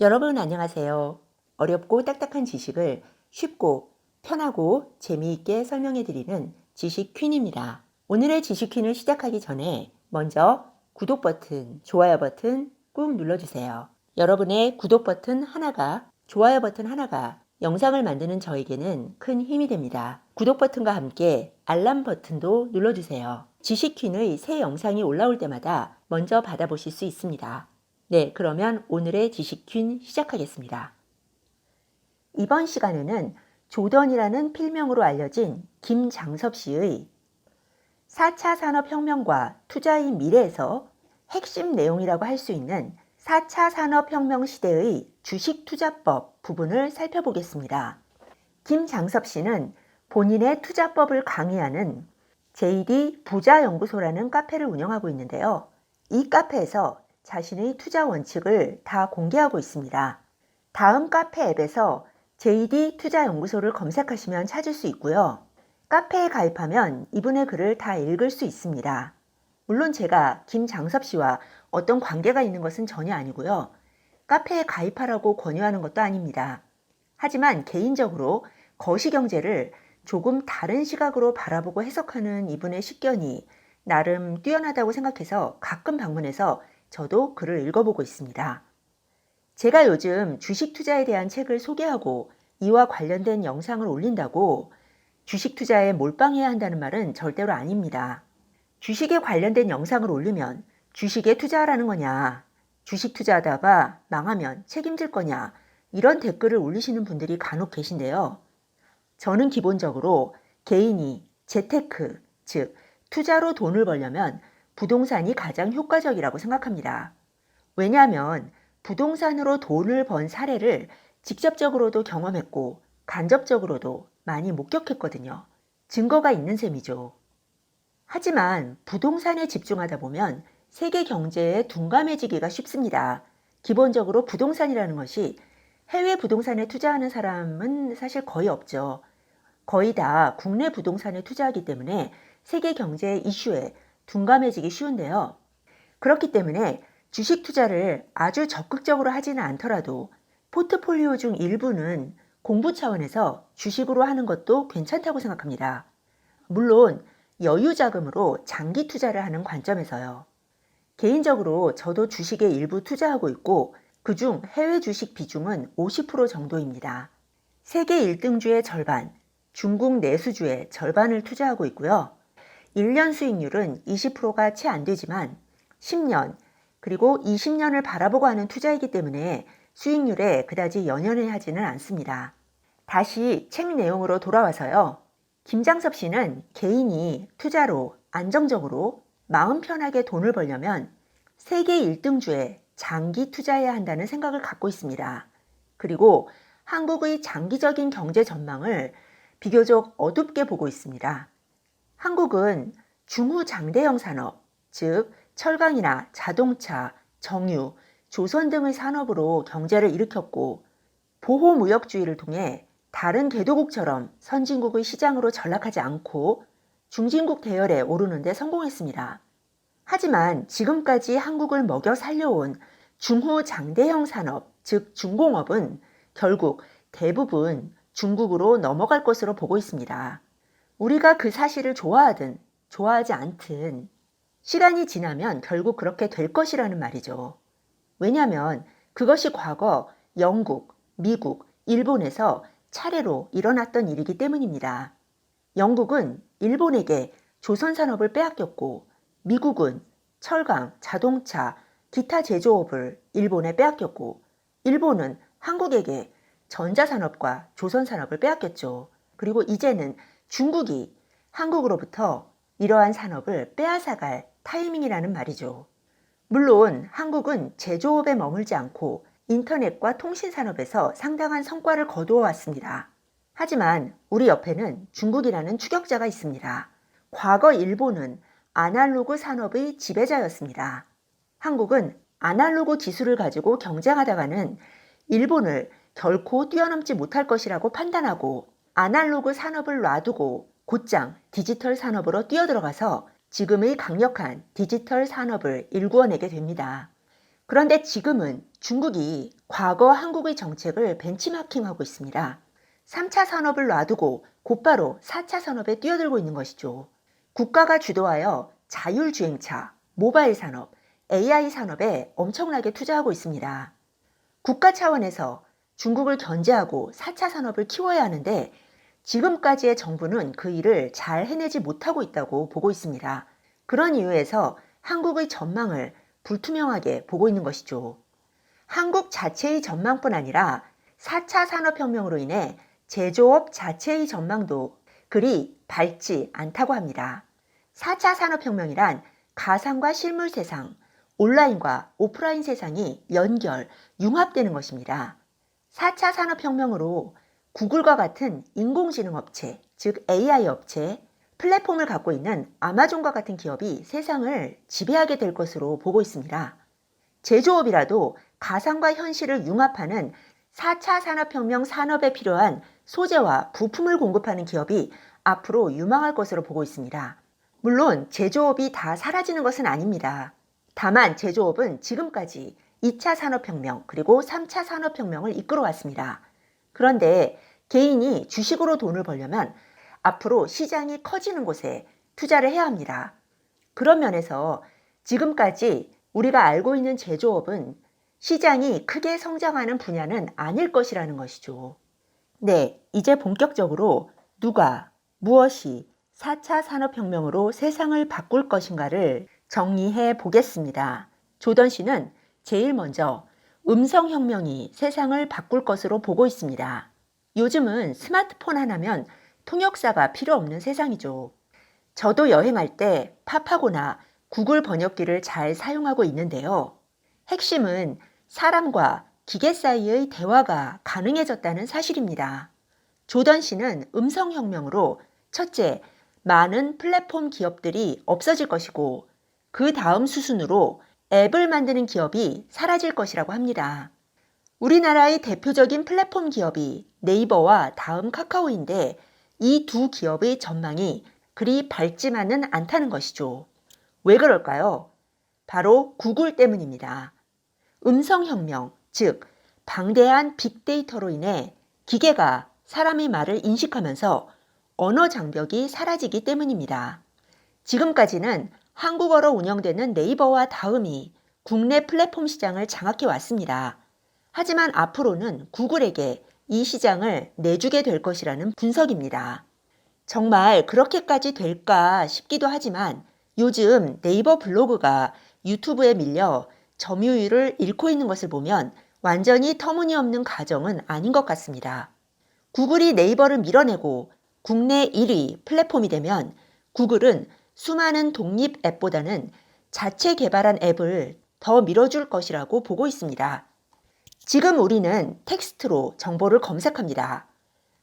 여러분 안녕하세요. 어렵고 딱딱한 지식을 쉽고 편하고 재미있게 설명해 드리는 지식 퀸입니다. 오늘의 지식 퀸을 시작하기 전에 먼저 구독 버튼, 좋아요 버튼 꾹 눌러주세요. 여러분의 구독 버튼 하나가, 좋아요 버튼 하나가 영상을 만드는 저에게는 큰 힘이 됩니다. 구독 버튼과 함께 알람 버튼도 눌러주세요. 지식 퀸의 새 영상이 올라올 때마다 먼저 받아보실 수 있습니다. 네, 그러면 오늘의 지식 퀸 시작하겠습니다. 이번 시간에는 조던이라는 필명으로 알려진 김장섭 씨의 4차 산업혁명과 투자의 미래에서 핵심 내용이라고 할 수 있는 4차 산업혁명 시대의 주식투자법 부분을 살펴보겠습니다. 김장섭 씨는 본인의 투자법을 강의하는 JD 부자연구소라는 카페를 운영하고 있는데요. 이 카페에서 자신의 투자 원칙을 다 공개하고 있습니다. 다음 카페 앱에서 JD 투자연구소를 검색하시면 찾을 수 있고요. 카페에 가입하면 이분의 글을 다 읽을 수 있습니다. 물론 제가 김장섭 씨와 어떤 관계가 있는 것은 전혀 아니고요. 카페에 가입하라고 권유하는 것도 아닙니다. 하지만 개인적으로 거시경제를 조금 다른 시각으로 바라보고 해석하는 이분의 식견이 나름 뛰어나다고 생각해서 가끔 방문해서 저도 글을 읽어보고 있습니다. 제가 요즘 주식 투자에 대한 책을 소개하고 이와 관련된 영상을 올린다고 주식 투자에 몰빵해야 한다는 말은 절대로 아닙니다. 주식에 관련된 영상을 올리면 주식에 투자하라는 거냐, 주식 투자하다가 망하면 책임질 거냐, 이런 댓글을 올리시는 분들이 간혹 계신데요. 저는 기본적으로 개인이 재테크, 즉, 투자로 돈을 벌려면 부동산이 가장 효과적이라고 생각합니다. 왜냐하면 부동산으로 돈을 번 사례를 직접적으로도 경험했고 간접적으로도 많이 목격했거든요. 증거가 있는 셈이죠. 하지만 부동산에 집중하다 보면 세계 경제에 둔감해지기가 쉽습니다. 기본적으로 부동산이라는 것이 해외 부동산에 투자하는 사람은 사실 거의 없죠. 거의 다 국내 부동산에 투자하기 때문에 세계 경제 이슈에 둔감해지기 쉬운데요. 그렇기 때문에 주식 투자를 아주 적극적으로 하지는 않더라도 포트폴리오 중 일부는 공부 차원에서 주식으로 하는 것도 괜찮다고 생각합니다. 물론 여유 자금으로 장기 투자를 하는 관점에서요. 개인적으로 저도 주식에 일부 투자하고 있고 그중 해외 주식 비중은 50% 정도입니다. 세계 1등주의 절반, 중국 내수주의 절반을 투자하고 있고요. 1년 수익률은 20%가 채 안 되지만 10년 그리고 20년을 바라보고 하는 투자이기 때문에 수익률에 그다지 연연해 하지는 않습니다. 다시 책 내용으로 돌아와서요. 김장섭 씨는 개인이 투자로 안정적으로 마음 편하게 돈을 벌려면 세계 1등주에 장기 투자해야 한다는 생각을 갖고 있습니다. 그리고 한국의 장기적인 경제 전망을 비교적 어둡게 보고 있습니다. 한국은 중후장대형 산업, 즉 철강이나 자동차, 정유, 조선 등의 산업으로 경제를 일으켰고 보호무역주의를 통해 다른 개도국처럼 선진국의 시장으로 전락하지 않고 중진국 대열에 오르는데 성공했습니다. 하지만 지금까지 한국을 먹여 살려온 중후장대형 산업, 즉 중공업은 결국 대부분 중국으로 넘어갈 것으로 보고 있습니다. 우리가 그 사실을 좋아하든 좋아하지 않든 시간이 지나면 결국 그렇게 될 것이라는 말이죠. 왜냐하면 그것이 과거 영국, 미국, 일본에서 차례로 일어났던 일이기 때문입니다. 영국은 일본에게 조선 산업을 빼앗겼고 미국은 철강, 자동차, 기타 제조업을 일본에 빼앗겼고 일본은 한국에게 전자산업과 조선산업을 빼앗겼죠. 그리고 이제는 중국이 한국으로부터 이러한 산업을 빼앗아갈 타이밍이라는 말이죠. 물론 한국은 제조업에 머물지 않고 인터넷과 통신 산업에서 상당한 성과를 거두어 왔습니다. 하지만 우리 옆에는 중국이라는 추격자가 있습니다. 과거 일본은 아날로그 산업의 지배자였습니다. 한국은 아날로그 기술을 가지고 경쟁하다가는 일본을 결코 뛰어넘지 못할 것이라고 판단하고 아날로그 산업을 놔두고 곧장 디지털 산업으로 뛰어들어가서 지금의 강력한 디지털 산업을 일구어내게 됩니다. 그런데 지금은 중국이 과거 한국의 정책을 벤치마킹하고 있습니다. 3차 산업을 놔두고 곧바로 4차 산업에 뛰어들고 있는 것이죠. 국가가 주도하여 자율주행차, 모바일 산업, AI 산업에 엄청나게 투자하고 있습니다. 국가 차원에서 중국을 견제하고 4차 산업을 키워야 하는데 지금까지의 정부는 그 일을 잘 해내지 못하고 있다고 보고 있습니다. 그런 이유에서 한국의 전망을 불투명하게 보고 있는 것이죠. 한국 자체의 전망뿐 아니라 4차 산업혁명으로 인해 제조업 자체의 전망도 그리 밝지 않다고 합니다. 4차 산업혁명이란 가상과 실물 세상, 온라인과 오프라인 세상이 연결, 융합되는 것입니다. 4차 산업혁명으로 구글과 같은 인공지능 업체, 즉 AI 업체, 플랫폼을 갖고 있는 아마존과 같은 기업이 세상을 지배하게 될 것으로 보고 있습니다. 제조업이라도 가상과 현실을 융합하는 4차 산업혁명 산업에 필요한 소재와 부품을 공급하는 기업이 앞으로 유망할 것으로 보고 있습니다. 물론 제조업이 다 사라지는 것은 아닙니다. 다만 제조업은 지금까지 2차 산업혁명 그리고 3차 산업혁명을 이끌어 왔습니다. 그런데 개인이 주식으로 돈을 벌려면 앞으로 시장이 커지는 곳에 투자를 해야 합니다. 그런 면에서 지금까지 우리가 알고 있는 제조업은 시장이 크게 성장하는 분야는 아닐 것이라는 것이죠. 네, 이제 본격적으로 누가, 무엇이 4차 산업혁명으로 세상을 바꿀 것인가를 정리해 보겠습니다. 조던 씨는 제일 먼저 음성혁명이 세상을 바꿀 것으로 보고 있습니다. 요즘은 스마트폰 하나면 통역사가 필요 없는 세상이죠. 저도 여행할 때 팝하거나 구글 번역기를 잘 사용하고 있는데요. 핵심은 사람과 기계 사이의 대화가 가능해졌다는 사실입니다. 조던 씨는 음성혁명으로 첫째, 많은 플랫폼 기업들이 없어질 것이고 그 다음 수순으로 앱을 만드는 기업이 사라질 것이라고 합니다. 우리나라의 대표적인 플랫폼 기업이 네이버와 다음 카카오인데 이 두 기업의 전망이 그리 밝지만은 않다는 것이죠. 왜 그럴까요? 바로 구글 때문입니다. 음성혁명, 즉, 방대한 빅데이터로 인해 기계가 사람의 말을 인식하면서 언어 장벽이 사라지기 때문입니다. 지금까지는 한국어로 운영되는 네이버와 다음이 국내 플랫폼 시장을 장악해 왔습니다. 하지만 앞으로는 구글에게 이 시장을 내주게 될 것이라는 분석입니다. 정말 그렇게까지 될까 싶기도 하지만 요즘 네이버 블로그가 유튜브에 밀려 점유율을 잃고 있는 것을 보면 완전히 터무니없는 가정은 아닌 것 같습니다. 구글이 네이버를 밀어내고 국내 1위 플랫폼이 되면 구글은 수많은 독립 앱보다는 자체 개발한 앱을 더 밀어줄 것이라고 보고 있습니다. 지금 우리는 텍스트로 정보를 검색합니다.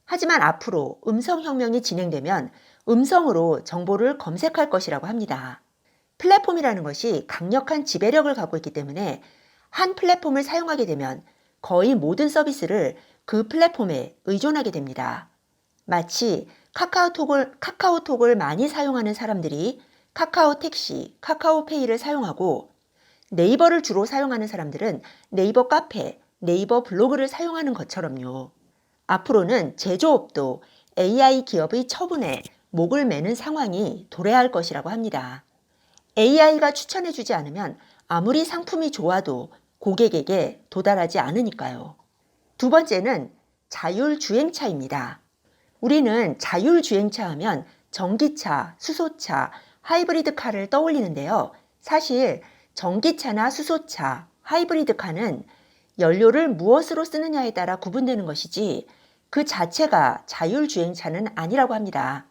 하지만 앞으로 음성혁명이 진행되면 음성으로 정보를 검색할 것이라고 합니다. 플랫폼이라는 것이 강력한 지배력을 갖고 있기 때문에 한 플랫폼을 사용하게 되면 거의 모든 서비스를 그 플랫폼에 의존하게 됩니다. 마치 카카오톡을, 카카오톡을 많이 사용하는 사람들이 카카오 택시, 카카오페이를 사용하고 네이버를 주로 사용하는 사람들은 네이버 카페, 네이버 블로그를 사용하는 것처럼요. 앞으로는 제조업도 AI 기업의 처분에 목을 매는 상황이 도래할 것이라고 합니다. AI가 추천해주지 않으면 아무리 상품이 좋아도 고객에게 도달하지 않으니까요. 두 번째는 자율주행차입니다. 우리는 자율주행차 하면 전기차, 수소차, 하이브리드카를 떠올리는데요. 사실 전기차나 수소차, 하이브리드카는 연료를 무엇으로 쓰느냐에 따라 구분되는 것이지 그 자체가 자율주행차는 아니라고 합니다.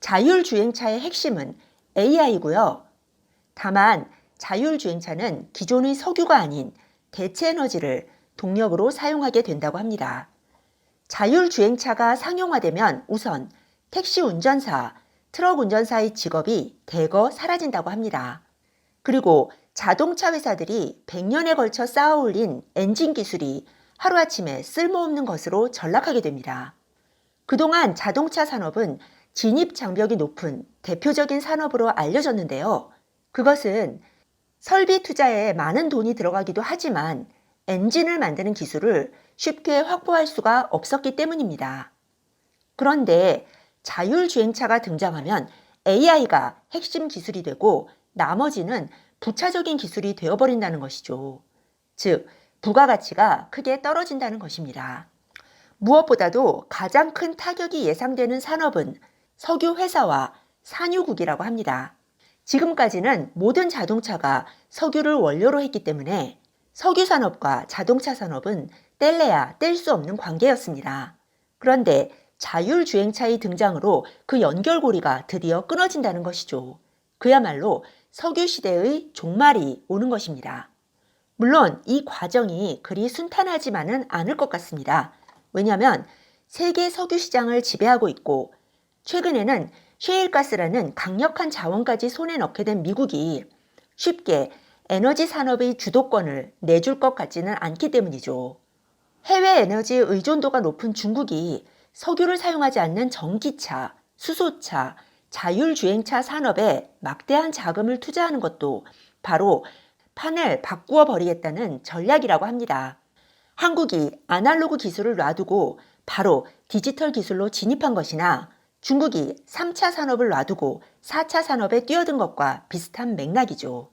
자율주행차의 핵심은 AI고요. 다만 자율주행차는 기존의 석유가 아닌 대체 에너지를 동력으로 사용하게 된다고 합니다. 자율주행차가 상용화되면 우선 택시 운전사, 트럭 운전사의 직업이 대거 사라진다고 합니다. 그리고 자동차 회사들이 100년에 걸쳐 쌓아 올린 엔진 기술이 하루아침에 쓸모없는 것으로 전락하게 됩니다. 그동안 자동차 산업은 진입 장벽이 높은 대표적인 산업으로 알려졌는데요. 그것은 설비 투자에 많은 돈이 들어가기도 하지만 엔진을 만드는 기술을 쉽게 확보할 수가 없었기 때문입니다. 그런데 자율주행차가 등장하면 AI가 핵심 기술이 되고 나머지는 부차적인 기술이 되어버린다는 것이죠. 즉, 부가가치가 크게 떨어진다는 것입니다. 무엇보다도 가장 큰 타격이 예상되는 산업은 석유 회사와 산유국이라고 합니다. 지금까지는 모든 자동차가 석유를 원료로 했기 때문에 석유 산업과 자동차 산업은 뗄래야 뗄 수 없는 관계였습니다. 그런데 자율주행차의 등장으로 그 연결고리가 드디어 끊어진다는 것이죠. 그야말로 석유 시대의 종말이 오는 것입니다. 물론 이 과정이 그리 순탄하지만은 않을 것 같습니다. 왜냐하면 세계 석유 시장을 지배하고 있고 최근에는 셰일가스라는 강력한 자원까지 손에 넣게 된 미국이 쉽게 에너지 산업의 주도권을 내줄 것 같지는 않기 때문이죠. 해외 에너지 의존도가 높은 중국이 석유를 사용하지 않는 전기차, 수소차, 자율주행차 산업에 막대한 자금을 투자하는 것도 바로 판을 바꾸어 버리겠다는 전략이라고 합니다. 한국이 아날로그 기술을 놔두고 바로 디지털 기술로 진입한 것이나 중국이 3차 산업을 놔두고 4차 산업에 뛰어든 것과 비슷한 맥락이죠.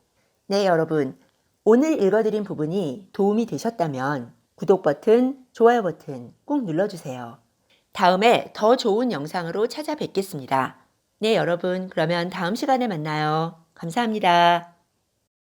네, 여러분. 오늘 읽어드린 부분이 도움이 되셨다면 구독 버튼, 좋아요 버튼 꼭 눌러주세요. 다음에 더 좋은 영상으로 찾아뵙겠습니다. 네, 여러분. 그러면 다음 시간에 만나요. 감사합니다.